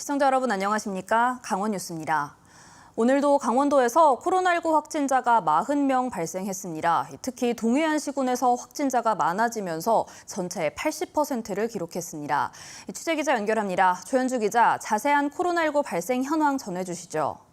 시청자 여러분 안녕하십니까? 강원 뉴스입니다. 오늘도 강원도에서 코로나19 확진자가 40명 발생했습니다. 특히 동해안 시군에서 확진자가 많아지면서 전체의 80%를 기록했습니다. 취재 기자 연결합니다. 조현주 기자, 자세한 코로나19 발생 현황 전해주시죠.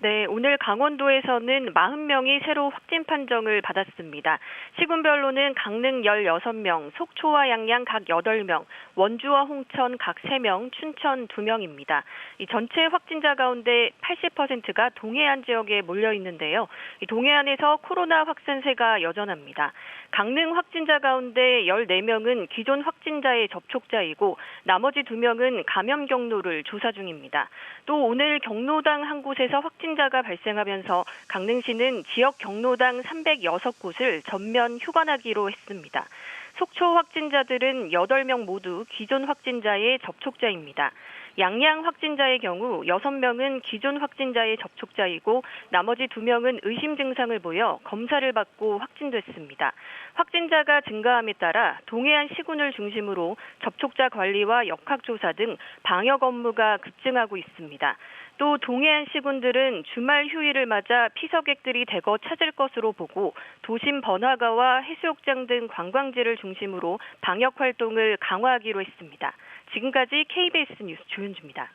네, 오늘 강원도에서는 40명이 새로 확진 판정을 받았습니다. 시군별로는 강릉 16명, 속초와 양양 각 8명, 원주와 홍천 각 3명, 춘천 2명입니다. 이 전체 확진자 가운데 80%가 동해안 지역에 몰려 있는데요. 이 동해안에서 코로나 확산세가 여전합니다. 강릉 확진자 가운데 14명은 기존 확진자의 접촉자이고 나머지 2명은 감염 경로를 조사 중입니다. 또 오늘 경로당 한 곳에서 확진 자가 발생하면서 강릉시는 지역 경로당 306곳을 전면 휴관하기로 했습니다. 속초 확진자들은 8명 모두 기존 확진자의 접촉자입니다. 양양 확진자의 경우 6명은 기존 확진자의 접촉자이고 나머지 2명은 의심 증상을 보여 검사를 받고 확진됐습니다. 확진자가 증가함에 따라 동해안 시군을 중심으로 접촉자 관리와 역학조사 등 방역 업무가 급증하고 있습니다. 또 동해안 시군들은 주말 휴일을 맞아 피서객들이 대거 찾을 것으로 보고 도심 번화가와 해수욕장 등 관광지를 중심으로 방역 활동을 강화하기로 했습니다. 지금까지 KBS 뉴스 조윤주입니다.